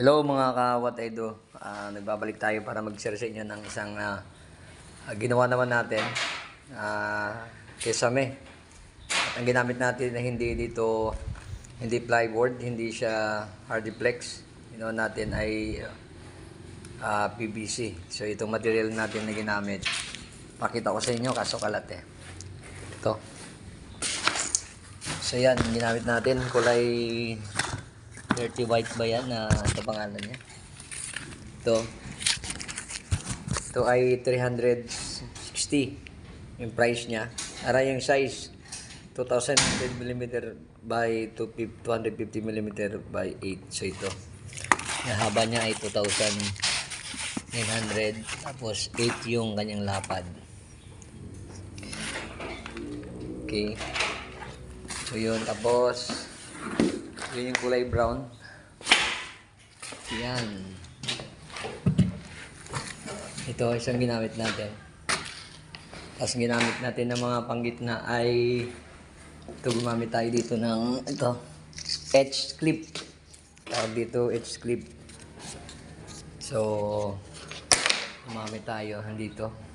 Hello mga kawataydo. Ah, nagbabalik tayo para mag-share sa inyo ng isang ah, ginawa naman natin uh, kesame. At ang ginamit natin na hindi dito hindi plywood, hindi siya hardiplex. Ginawa natin ay ah, PVC. So itong material natin na ginamit. Pakita ko sa inyo kaso kalat eh. Ito. So yan, ginamit natin kulay dirty white ba yan na ito pangalan niya? Ito. Ito ay 360 yung price niya. Ara yung size 2,000 mm by 250 mm by 8. So ito. Yung haba niya ay 2,900 tapos 8 yung kanyang lapad. Okay. So yun, tapos yun yung kulay brown. Yan. Ito isang ginamit natin. Tapos ginamit natin ng mga panggitna ay ito gumamit tayo dito ng ito edge clip. Tawag dito edge clip. So gumamit tayo dito.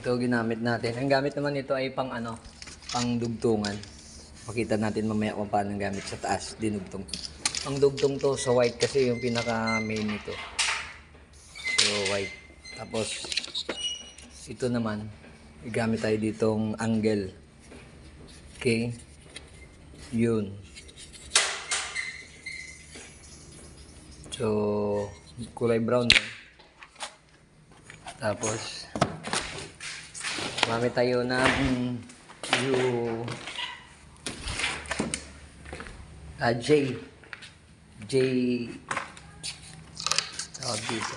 Ito ginamit natin. Ang gamit naman nito ay pang ano, pang dugtungan. Pakita natin mamaya kung paano gamit sa taas, dinugtong. Ang dugtong to sa white kasi yung pinaka main nito. So white. Tapos ito naman, igamit tayo ditong angle. Okay? Yun. So, kulay brown. Tapos, Gumamit tayo ng yung ah, J. J. Tawag dito.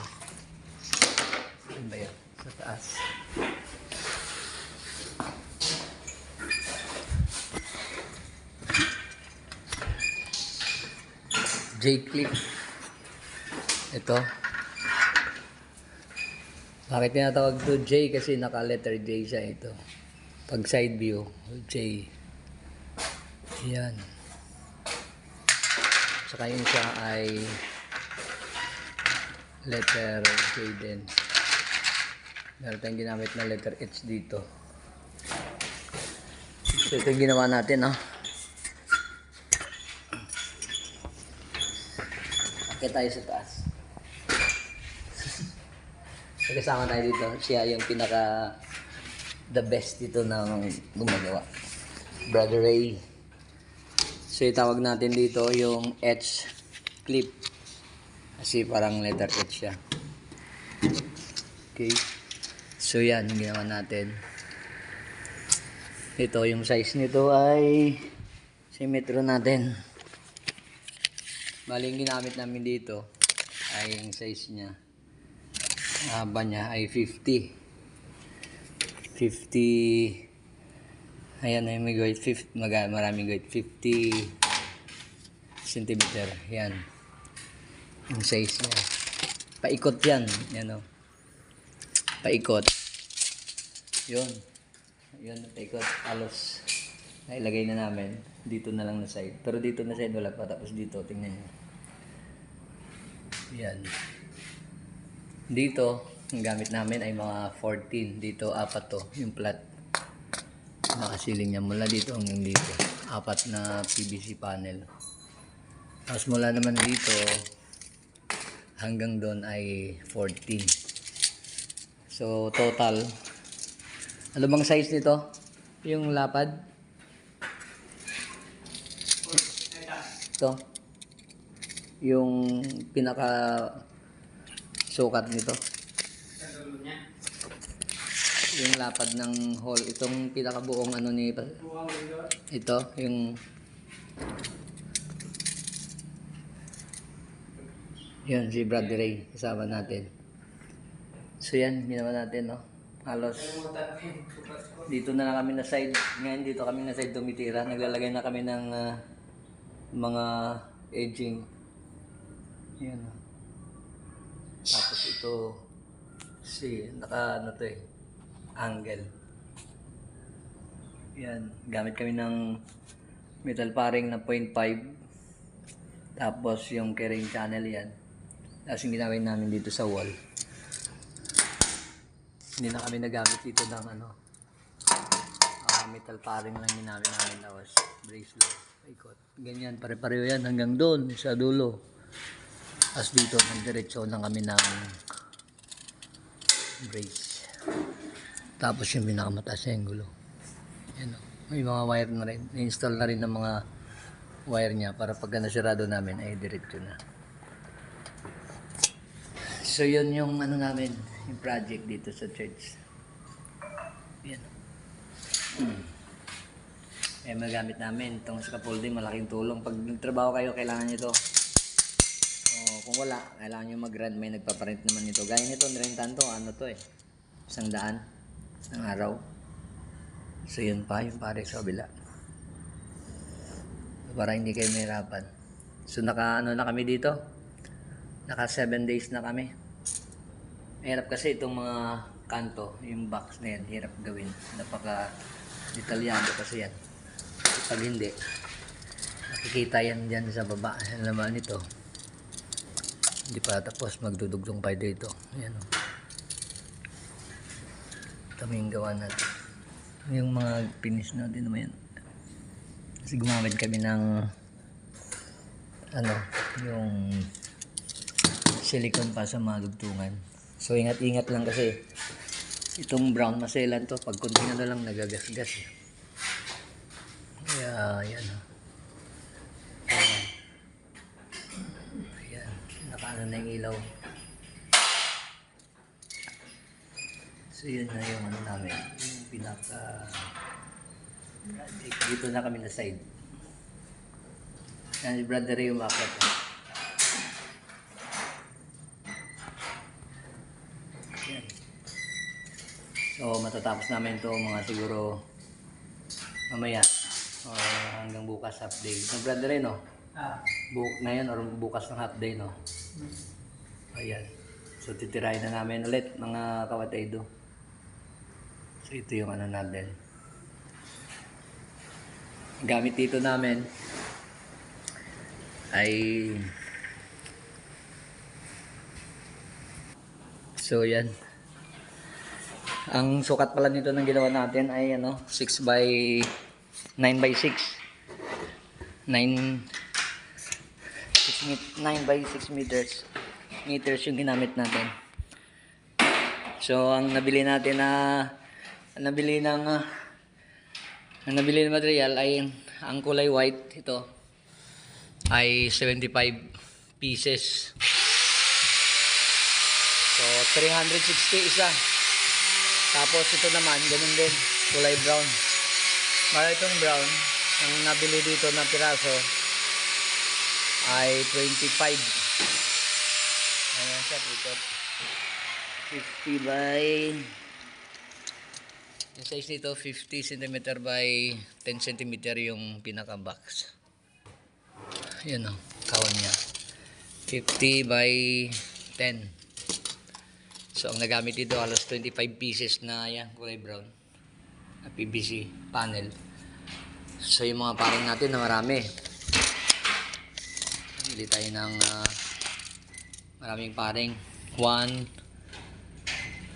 Ano ba yan? Sa taas. J-clip. Ito. Bakit tinatawag to J? Kasi naka-letter J siya ito. Pag side view, J. Yan. Saka yun siya ay letter J din. Meron tayong ginamit na letter H dito. So ito yung ginawa natin, no? Akit tayo sa taas. Kasama tayo dito. Siya yung pinaka the best dito ng gumagawa. Brother Ray. So, itawag natin dito yung H clip. Kasi parang letter H siya. Okay. So, yan yung ginawa natin. Ito, yung size nito ay simetro natin. Bali, yung ginamit namin dito ay yung size niya haba niya. Ay 50 50 ayan ay may guide 50 mag maraming guide 50 centimeter. Yan yung size niya. Paikot yan yan o paikot. Yun. Yun paikot. Halos nailagay na namin. Dito na lang na side. Pero dito na side wala pa. Tapos dito tingnan nyo yan dito, ang gamit namin ay mga 14. Dito, apat to, yung plat. Nakasiling niya mula dito hanggang dito. Apat na PVC panel. Tapos mula naman dito, hanggang doon ay 14. So, total, ano bang size nito? Yung lapad? Ito. Yung pinaka sukat nito. Yung lapad ng hole. Itong pinakabuong ano ni... Ito, yung... Yan, si Brother Ray. Kasama natin. So yan, ginawa natin, no? Halos dito na lang kami na side. Ngayon dito kami na side tumitira. Naglalagay na kami ng ah, mga edging. Yan, no? Ito, si, naka, ano to eh, angle. Yan, gamit kami ng metal paring na 0.5. Tapos yung carrying channel yan. Tapos yung ginawin namin dito sa wall. Hindi na kami nagamit dito ng ano. ah, metal paring lang ginamit namin. Tapos brace lang. Ikot. Ganyan, pare-pareho yan hanggang doon sa dulo. Tapos dito, nagdiretso lang kami ng brace. Tapos yung pinakamataas na yung gulo. Yan o. May mga wire na rin. Na-install na rin ng mga wire niya para pagka nasirado namin ay diretso na. So yun yung ano namin, yung project dito sa church. Yan. Hmm. Eh magamit namin itong scaffolding, malaking tulong. Pag nagtrabaho kayo, kailangan nyo ito. Kung wala, kailangan nyo mag-rent. May nagpaparent naman nito. Gaya nito, nirentan to. Ano to eh? Isang daan. Isang araw. So yun pa, yung pare sa kabila. Para hindi kayo mahirapan. So naka ano na kami dito. Naka 7 days na kami. Hirap kasi itong mga kanto, yung box na yan, hirap gawin. Napaka detalyado kasi yan. Pag hindi, makikita yan dyan sa baba. Yan naman ito. Hindi pa tapos, magdudugtong pa dito. Yan o. Kami yung gawa natin. Yung mga finish natin naman yan. Kasi gumamit kami ng ano, yung silicone pa sa mga dugtungan. So ingat-ingat lang kasi itong brown maselan to pag konting ano lang nagagasgas. Kaya yan. oh. Ayan. Ayan. Nakaano na yung ilaw. So yun na yung ano namin. Yung pinaka. Dito na kami na side. Yan si brother yung umakit. Yan. So matatapos namin to mga siguro mamaya or hanggang bukas half day. So brother rin no? Ah, Buk na yun or bukas ng half day no? Ayan. So titirahin na namin ulit mga kawataydo. So ito yung ano natin. Gamit dito namin ay So yan. Ang sukat pala nito ng ginawa natin ay ano, 6 by 9 by 6. 9 6 met 9 by 6 meters. Meters yung ginamit natin. So ang nabili natin na ang nabili ng ah, ang nabili ng material ay ang kulay white ito ay 75 pieces. So 360 isa. Tapos ito naman ganun din kulay brown. Mara itong brown ang nabili dito na piraso ay 25. Ayan siya dito. 50 by yung size nito 50 cm by 10 cm yung pinaka box. Yan o, kawan niya. 50 by 10. So ang nagamit dito halos 25 pieces na yan, kulay brown. Na PVC panel. So yung mga parang natin na marami. Bili tayo ng ah, maraming paring. 1,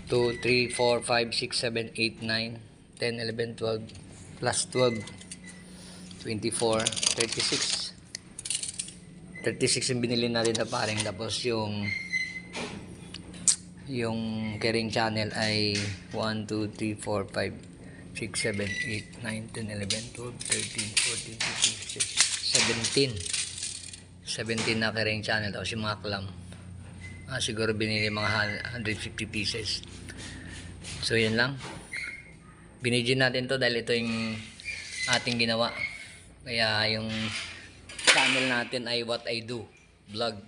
2, 3, 4, 5, 6, 7, 8, 9, 10, 11, 12, plus 12, 24, 36. 36 yung binili natin na paring. Tapos yung yung carrying channel ay 1, 2, 3, 4, 5, 6, 7, 8, 9, 10, 11, 12, 13, 14, 15, 16, 17. 17 na carrying channel. Tapos yung mga clamp. Ah, siguro binili mga 150 pieces. So, yun lang. Binidyo natin to dahil ito yung ating ginawa. Kaya yung channel natin ay What I Do vlog.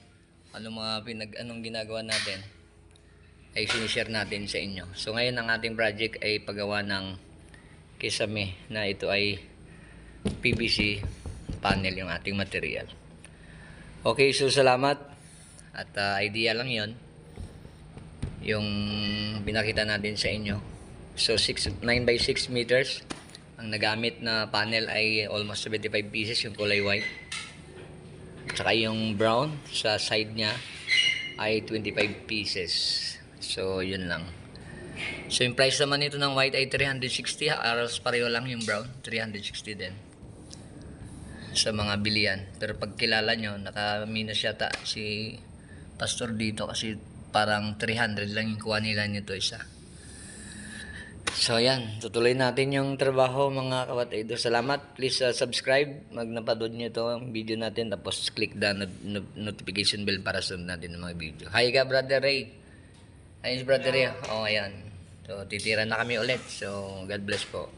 Ano mga pinag anong ginagawa natin ay sinishare natin sa inyo. So ngayon ang ating project ay paggawa ng kisame na ito ay PVC panel yung ating material. Okay, so salamat. At ah, idea lang yon yung binakita natin sa inyo. So 6, 9 by 6 meters Ang nagamit na panel ay almost 75 pieces yung kulay white. Tsaka yung brown sa side niya ay 25 pieces. So, yun lang. So, yung price naman nito ng white ay 360. Aros pareho lang yung brown. 360 din. Sa mga bilian. Pero pag kilala nyo, naka-minus yata si pastor dito kasi parang 300 lang yung kuha nila nito isa. So yan, tutuloy natin yung trabaho mga kawataydo. Salamat. Please uh, subscribe. Mag napanood nyo to ang video natin. Tapos click the not- not- notification bell para sunod natin ng mga video. Hi ka, Brother Ray. Ayun Brother Ray. Oh, ayan. So, titira na kami ulit. So, God bless po.